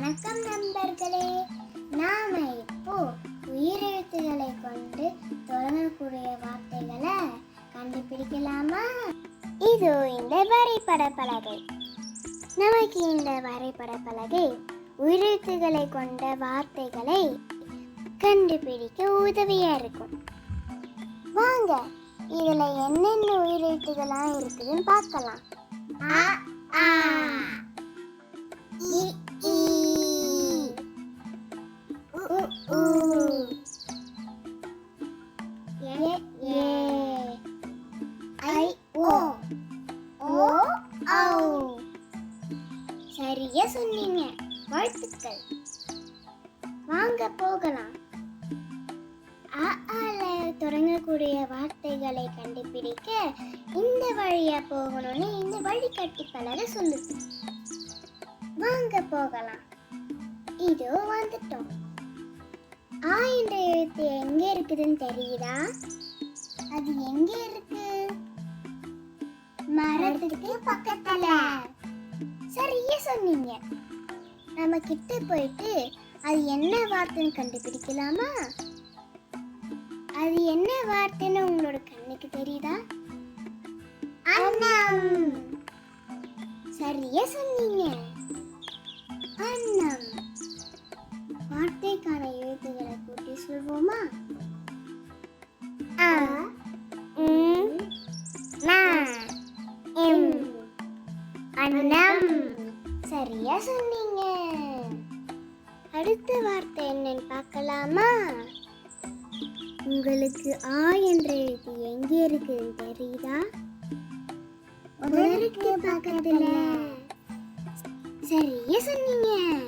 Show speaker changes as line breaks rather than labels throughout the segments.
வணக்கம் நண்பர்களே. நாம இப்போ உயிரெழுத்துகளை கொண்டு தொடங்கக்கூடிய வார்த்தைகளை கண்டுபிடிக்கலாமா? இது இந்த வரைபட பலகை நமக்கு இந்த வரைபட பலகை உயிரெழுத்துகளை கொண்ட வார்த்தைகளை கண்டுபிடிக்க உதவியா இருக்கும். வாங்க இதுல என்னென்ன உயிரெழுத்துக்கள்லாம் இருக்குதுன்னு பார்க்கலாம். ஆ ஆ. இ போகலாம். அ ஆல தொடங்கக்கூடிய வார்த்தைகளை கண்டுபிடிக்க இந்த வழியா போகணும்னு இந்த வழிகாட்டி பலரை சொல்லுது வாங்க போகலாம். இதோ வந்துட்டோம். ஆ என்ற எழுத்து எங்க இருக்குதுன்னு தெரியுதா? அது எங்க இருக்கு? மரத்துக்கு பக்கத்துல. சரியா சொன்னீங்க. நம்ம கிட்ட போயிட்டு அது என்ன வார்த்தைன்னு கண்டுபிடிக்கலாமா? அது என்ன வார்த்தைன்னு உங்களோட கண்ணுக்கு தெரியுதா? அன்னம். சரியா சொன்னீங்க. அன்னம். வார்த்தைக்கான எழுத்துக்களை கூட்டி சொல்வோமா? அ அன்னம். சரியா சொன்னீங்க. அடுத்த வார்த்தை என்னன்னு பார்க்கலாமா? உங்களுக்கு ஆ என்ற எழுத்து எங்க இருக்குன்னு தெரியுதா? உதருக்கு பக்கத்துல. சரியா சொன்னீங்க.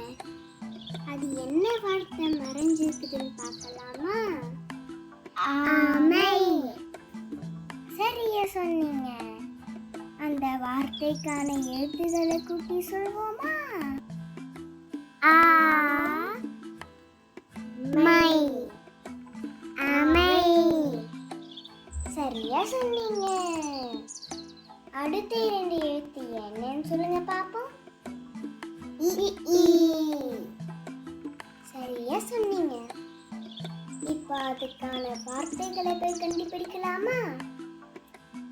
அது என்ன வார்த்தை மறைஞ்சிருக்குதுன்னு பார்க்கலாமா? ஆமை. சரியா சொன்னீங்க. அந்த வார்த்தைக்கான எழுத்துக்களை கூட்டி சொல்வோமா? ஆ. மை அமை. சரியா சொன்னீங்க. அடுத்த இரண்டு எழுத்து என்னன்னு சொல்லுங்க பாப்போம். ஈ. சரியா சொன்னீங்க. இப்போ அதுக்கான வார்த்தைகளை போய் கண்டுபிடிக்கலாமா?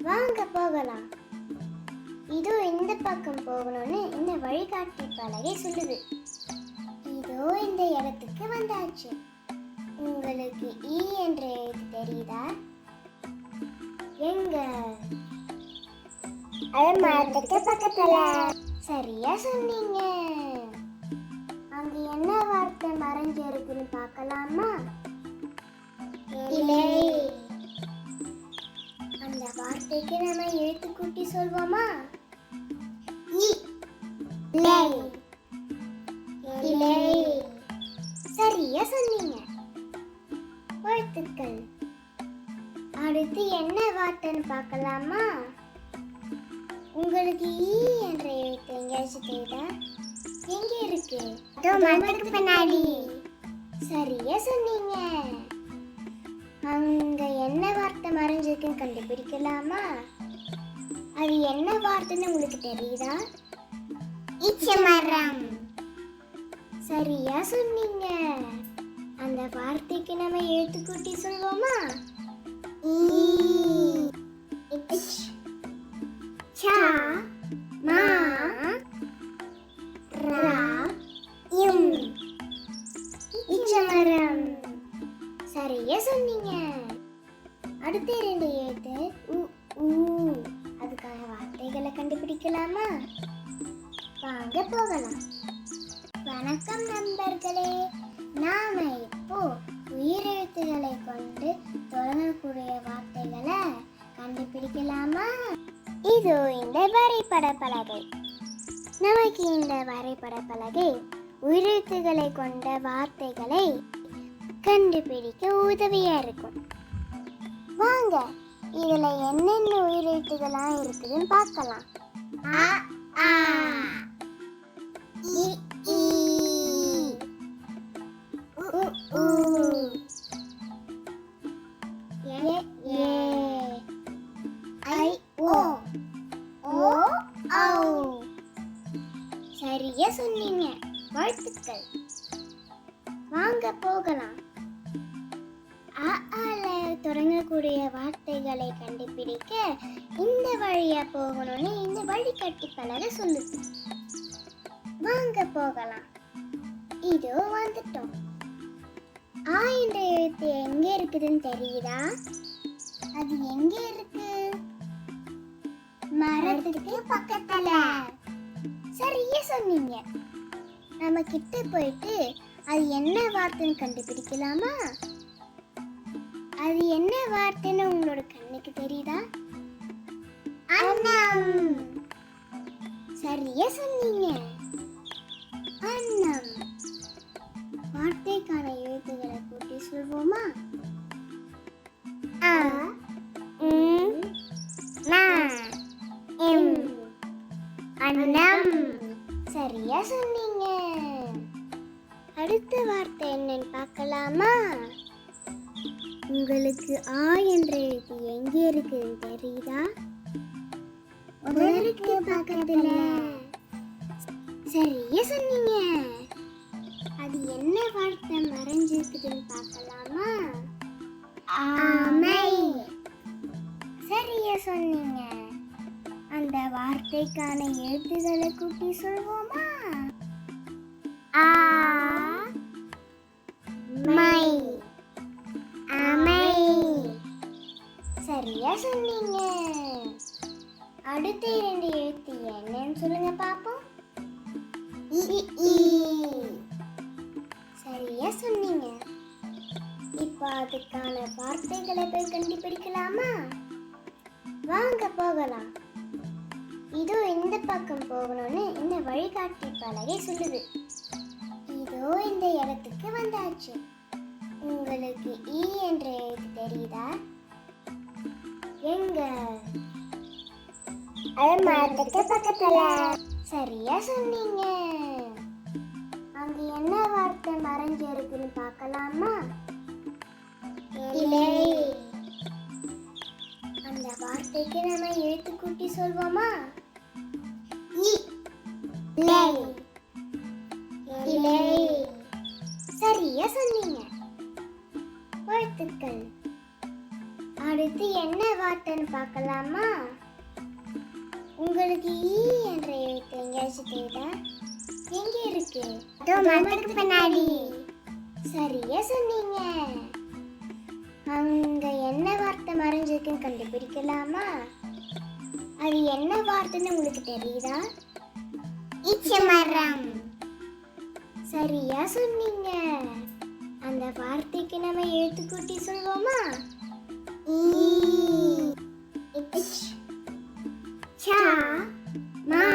வாங்க போகலாம். இதோ இந்த பக்கம் போகணும்னு இந்த வழிகாட்டி பலகை சொல்லுது. இதோ இந்த இடத்துக்கு வந்தாச்சு. உங்களுக்கு இ என்ற எழுத்து தெரியுதா? எங்க? அது மரத்துக்கு பக்கத்துல. சரியா சொன்னீங்க. அங்க என்ன வார்த்தை மறைஞ்சு இருக்குன்னு பார்க்கலாமா? இல்லை. அந்த வார்த்தைக்கு நம்ம எழுத்து கூட்டி சொல்வோமா? பார்க்கலாமா? உங்களுக்கு ஈ என்ற எழுத்து எங்கேயாச்சும் தெரியுதா? எங்க இருக்கு? அதோ மரத்துக்கு பின்னாடி. சரியா சொன்னீங்க. அங்க என்ன வார்த்தை மறைஞ்சிருக்குன்னு கண்டுபிடிக்கலாமா? அது என்ன வார்த்தைன்னு உங்களுக்கு தெரியுதா? இச்ச மரம். சரியா சொன்னீங்க. அந்த வார்த்தைக்கு நம்ம எழுத்து கூட்டி சொல்வோமா ஈ இச் சா மா இச்சமரம் சரியா சொன்னீங்க. அடுத்த இரண்டு எழுத்து உ ஊ அதுக்கான வார்த்தைகளை கண்டுபிடிக்கலாமா? வாங்க போகலாம். வணக்கம் நண்பர்களே. நாம இப்போ உயிரெழுத்துக்களை கொண்டு தொடங்கக்கூடிய வார்த்தைகளை கண்டுபிடிக்கலாமா? இது இந்த வரைபட பலகை நமக்கு இந்த வரைபட பலகை உயிரெழுத்துக்களை கொண்ட வார்த்தைகளை கண்டுபிடிக்க உதவியா இருக்கும். வாங்க இதுல என்னென்ன உயிரெழுத்துக்கள்லாம் இருக்குதுன்னு பார்க்கலாம். ஆ ஆ இ உ. தொடங்கக்கூடிய வார்த்தைகளை கண்டுபிடிக்க இந்த வழியா போகணும்னு இந்த வழிகாட்டி பலகை சொல்லுது. வாங்க போகலாம். இதோ வந்துட்டோம். ஆ என்ற எழுத்து எங்க இருக்குதுன்னு தெரியுதா? அது எங்க இருக்கு? மரத்துக்கு பக்கத்துல. சரியா சொன்னீங்க. நம்ம கிட்ட போயிட்டு அது என்ன வார்த்தைன்னு கண்டுபிடிக்கலாமா? அது என்ன வார்த்தைன்னு உங்களோட கண்ணுக்கு தெரியுதா? அன்னம். சரியா சொன்னீங்க. அன்னம். வார்த்தைக்கான எழுத்துக்களை கூட்டி சொல்வோமா? ஆ எம். அன்னம். சரியா சொன்னீங்க. அடுத்த வார்த்தை என்னன்னு பார்க்கலாமா? உங்களுக்கு ஆ என்ற எழுத்து எங்க இருக்குன்னு தெரியுதா? உதருக்கு பக்கத்துல. சரியா சொன்னீங்க. அது என்ன வார்த்தை மறைஞ்சிருக்குதுன்னு பார்க்கலாமா? ஆமை. சரியா சொன்னீங்க. அந்த வார்த்தைக்கான எழுத்துக்களை கூட்டி சொல்வோமா? ஆ. அடுத்த இரண்டு எழுத்து என்னன்னு சொல்லுங்க பாப்போம். ஈ. சரியா சொன்னீங்க. இப்போ அதுக்கான வார்த்தைகளை போய் கண்டுபிடிக்கலாமா? வாங்க போகலாம். இதோ இந்த பக்கம் போகணும்னு இந்த வழிகாட்டி பலகை சொல்லுது. இதோ இந்த இடத்துக்கு வந்தாச்சு. உங்களுக்கு ஈ என்ற எழுத்து தெரியுதா? எங்க? அது மரத்துக்கு பக்கத்துல. சரியா சொன்னீங்க. அங்க என்ன வார்த்தை மறைஞ்சு இருக்குன்னு பார்க்கலாமா? இல்லை அந்த வார்த்தைக்கு நம்ம எழுத்து கூட்டி சொல்வோமா? சரியா சொன்னீங்க. வாழ்த்துக்கள். அடுத்து என்ன வார்த்தைன்னு பார்க்கலாமா? உங்களுக்கு ஈ என்ற எழுத்து எங்கேயாச்சும் தெரியுதா எங்க இருக்கு? அதோ மரத்துக்கு பின்னாடி. சரியா சொன்னீங்க. அங்க என்ன வார்த்தை மறைஞ்சிருக்குன்னு கண்டுபிடிக்கலாமா? அது என்ன வார்த்தைன்னு உங்களுக்கு தெரியுதா? இச்சமரம் சரியா சொன்னீங்க. அந்த வார்த்தைக்கு நம்ம எழுத்து கூட்டி சொல்வோமா? ஈ. இச் ma,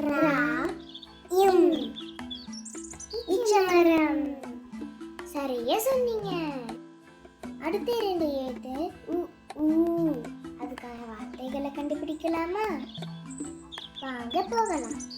ra, im. இச்சமரம். சரியா சொன்னீங்க. அடுத்த இரண்டு எழுத்து உ ஊ அதுக்கான வார்த்தைகளை கண்டுபிடிக்கலாமா? வாங்க போகலாம்.